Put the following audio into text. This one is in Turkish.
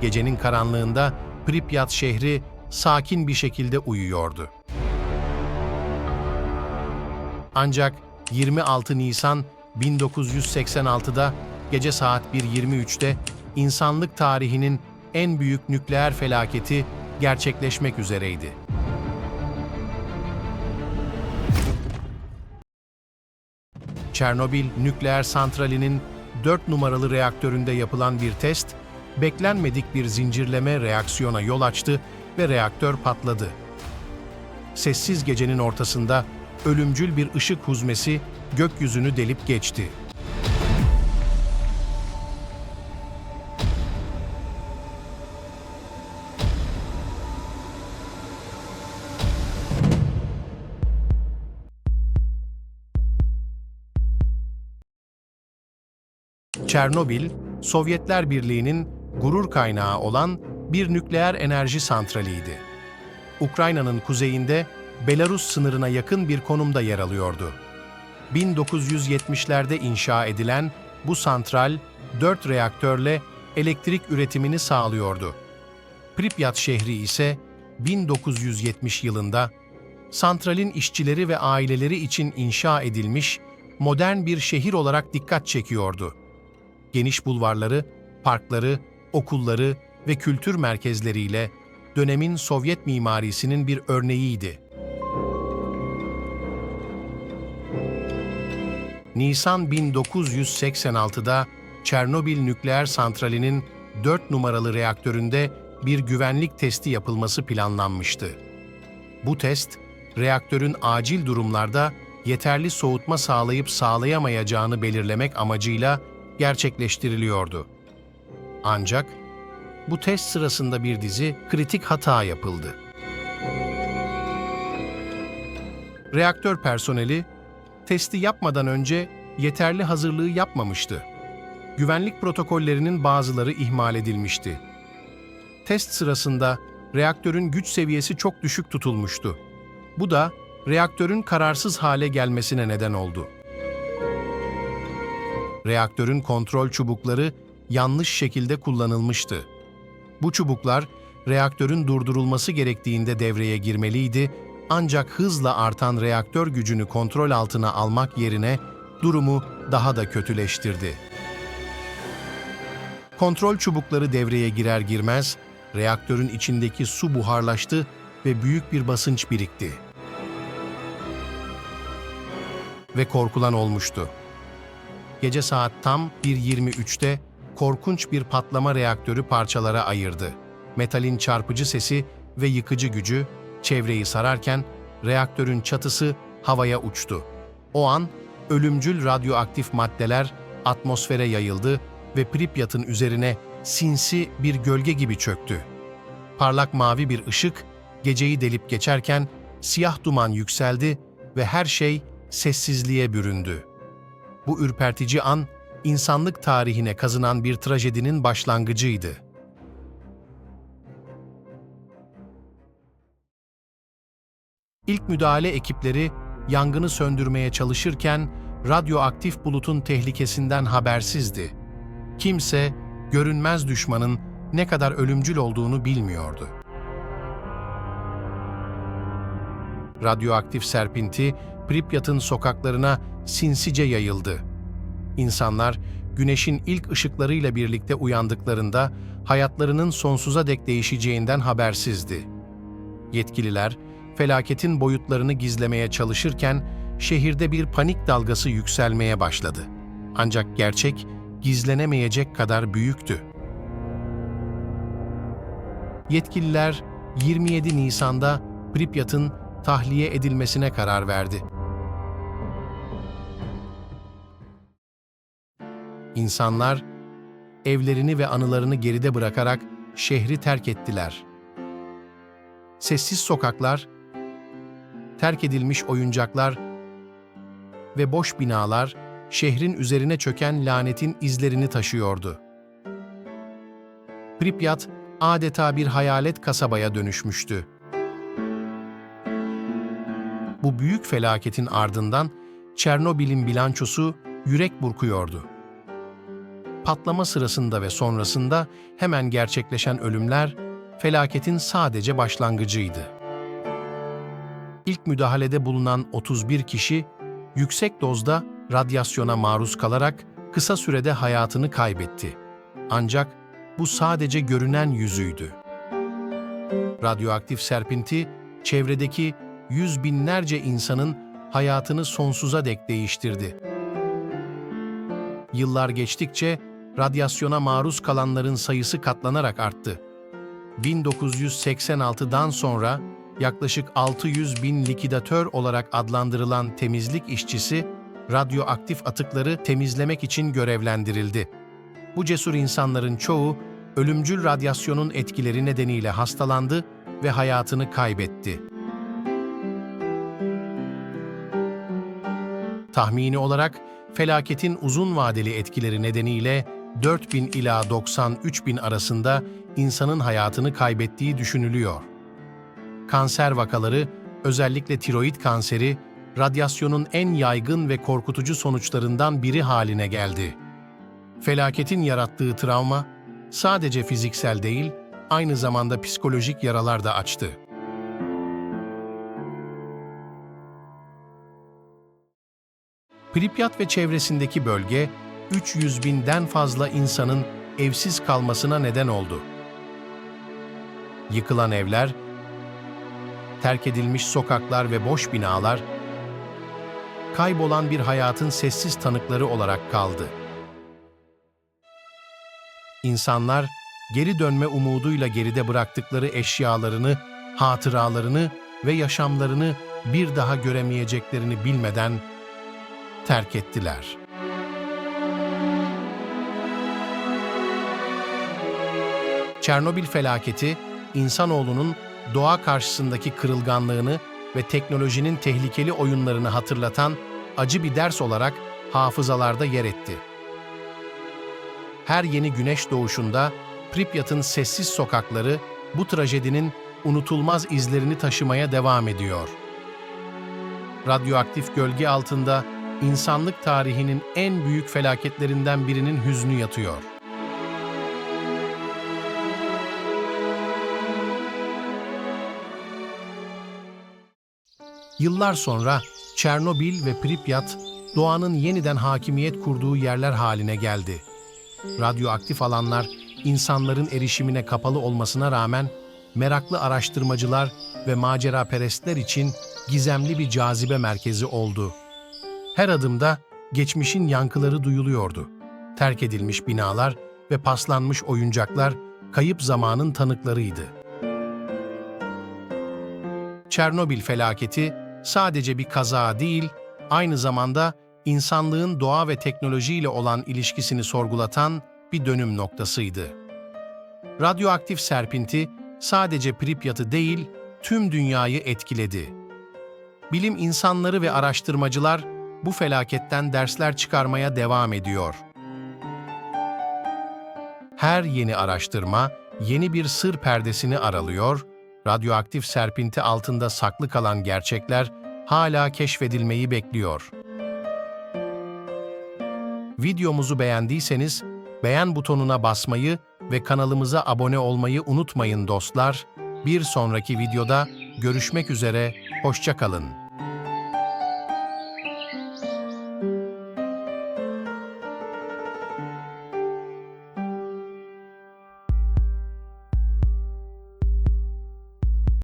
Gecenin karanlığında Pripyat şehri sakin bir şekilde uyuyordu. Ancak 26 Nisan 1986'da gece saat 1.23'te insanlık tarihinin en büyük nükleer felaketi gerçekleşmek üzereydi. Çernobil nükleer santralinin 4 numaralı reaktöründe yapılan bir test, beklenmedik bir zincirleme reaksiyona yol açtı ve reaktör patladı. Sessiz gecenin ortasında ölümcül bir ışık huzmesi gökyüzünü delip geçti. Çernobil, Sovyetler Birliği'nin gurur kaynağı olan bir nükleer enerji santraliydi. Ukrayna'nın kuzeyinde Belarus sınırına yakın bir konumda yer alıyordu. 1970'lerde inşa edilen bu santral 4 reaktörle elektrik üretimini sağlıyordu. Pripyat şehri ise 1970 yılında santralin işçileri ve aileleri için inşa edilmiş modern bir şehir olarak dikkat çekiyordu. Geniş bulvarları, parkları, okulları ve kültür merkezleriyle dönemin Sovyet mimarisinin bir örneğiydi. Nisan 1986'da Çernobil nükleer santralinin 4 numaralı reaktöründe bir güvenlik testi yapılması planlanmıştı. Bu test, reaktörün acil durumlarda yeterli soğutma sağlayıp sağlayamayacağını belirlemek amacıyla gerçekleştiriliyordu. Ancak bu test sırasında bir dizi kritik hata yapıldı. Reaktör personeli testi yapmadan önce yeterli hazırlığı yapmamıştı. Güvenlik protokollerinin bazıları ihmal edilmişti. Test sırasında reaktörün güç seviyesi çok düşük tutulmuştu. Bu da reaktörün kararsız hale gelmesine neden oldu. Reaktörün kontrol çubukları yanlış şekilde kullanılmıştı. Bu çubuklar reaktörün durdurulması gerektiğinde devreye girmeliydi ancak hızla artan reaktör gücünü kontrol altına almak yerine durumu daha da kötüleştirdi. Kontrol çubukları devreye girer girmez reaktörün içindeki su buharlaştı ve büyük bir basınç birikti. Ve korkulan olmuştu. Gece saat tam 1.23'te korkunç bir patlama reaktörü parçalara ayırdı. Metalin çarpıcı sesi ve yıkıcı gücü çevreyi sararken reaktörün çatısı havaya uçtu. O an ölümcül radyoaktif maddeler atmosfere yayıldı ve Pripyat'ın üzerine sinsi bir gölge gibi çöktü. Parlak mavi bir ışık geceyi delip geçerken siyah duman yükseldi ve her şey sessizliğe büründü. Bu ürpertici an insanlık tarihine kazınan bir trajedinin başlangıcıydı. İlk müdahale ekipleri yangını söndürmeye çalışırken radyoaktif bulutun tehlikesinden habersizdi. Kimse görünmez düşmanın ne kadar ölümcül olduğunu bilmiyordu. Radyoaktif serpinti Pripyat'ın sokaklarına sinsice yayıldı. İnsanlar güneşin ilk ışıklarıyla birlikte uyandıklarında hayatlarının sonsuza dek değişeceğinden habersizdi. Yetkililer felaketin boyutlarını gizlemeye çalışırken şehirde bir panik dalgası yükselmeye başladı. Ancak gerçek gizlenemeyecek kadar büyüktü. Yetkililer 27 Nisan'da Pripyat'ın tahliye edilmesine karar verdi. İnsanlar evlerini ve anılarını geride bırakarak şehri terk ettiler. Sessiz sokaklar, terk edilmiş oyuncaklar ve boş binalar şehrin üzerine çöken lanetin izlerini taşıyordu. Pripyat adeta bir hayalet kasabaya dönüşmüştü. Bu büyük felaketin ardından Çernobil'in bilançosu yürek burkuyordu. Patlama sırasında ve sonrasında hemen gerçekleşen ölümler felaketin sadece başlangıcıydı. İlk müdahalede bulunan 31 kişi yüksek dozda radyasyona maruz kalarak kısa sürede hayatını kaybetti. Ancak bu sadece görünen yüzüydü. Radyoaktif serpinti çevredeki yüz binlerce insanın hayatını sonsuza dek değiştirdi. Yıllar geçtikçe radyasyona maruz kalanların sayısı katlanarak arttı. 1986'dan sonra yaklaşık 600 bin likidatör olarak adlandırılan temizlik işçisi, radyoaktif atıkları temizlemek için görevlendirildi. Bu cesur insanların çoğu, ölümcül radyasyonun etkileri nedeniyle hastalandı ve hayatını kaybetti. Tahmini olarak felaketin uzun vadeli etkileri nedeniyle 4000 ila 93 bin arasında insanın hayatını kaybettiği düşünülüyor. Kanser vakaları, özellikle tiroid kanseri, radyasyonun en yaygın ve korkutucu sonuçlarından biri haline geldi. Felaketin yarattığı travma, sadece fiziksel değil, aynı zamanda psikolojik yaralar da açtı. Pripyat ve çevresindeki bölge, 300 binden fazla insanın evsiz kalmasına neden oldu. Yıkılan evler, terk edilmiş sokaklar ve boş binalar, kaybolan bir hayatın sessiz tanıkları olarak kaldı. İnsanlar, geri dönme umuduyla geride bıraktıkları eşyalarını, hatıralarını ve yaşamlarını bir daha göremeyeceklerini bilmeden terk ettiler. Çernobil felaketi, insanoğlunun doğa karşısındaki kırılganlığını ve teknolojinin tehlikeli oyunlarını hatırlatan acı bir ders olarak hafızalarda yer etti. Her yeni güneş doğuşunda Pripyat'ın sessiz sokakları bu trajedinin unutulmaz izlerini taşımaya devam ediyor. Radyoaktif gölge altında insanlık tarihinin en büyük felaketlerinden birinin hüznü yatıyor. Yıllar sonra Çernobil ve Pripyat doğanın yeniden hakimiyet kurduğu yerler haline geldi. Radyoaktif alanlar insanların erişimine kapalı olmasına rağmen meraklı araştırmacılar ve maceraperestler için gizemli bir cazibe merkezi oldu. Her adımda geçmişin yankıları duyuluyordu. Terk edilmiş binalar ve paslanmış oyuncaklar kayıp zamanın tanıklarıydı. Çernobil felaketi sadece bir kaza değil, aynı zamanda insanlığın doğa ve teknolojiyle olan ilişkisini sorgulatan bir dönüm noktasıydı. Radyoaktif serpinti sadece Pripyat'ı değil, tüm dünyayı etkiledi. Bilim insanları ve araştırmacılar bu felaketten dersler çıkarmaya devam ediyor. Her yeni araştırma yeni bir sır perdesini aralıyor, radyoaktif serpinti altında saklı kalan gerçekler hala keşfedilmeyi bekliyor. Videomuzu beğendiyseniz beğen butonuna basmayı ve kanalımıza abone olmayı unutmayın dostlar. Bir sonraki videoda görüşmek üzere, hoşça kalın.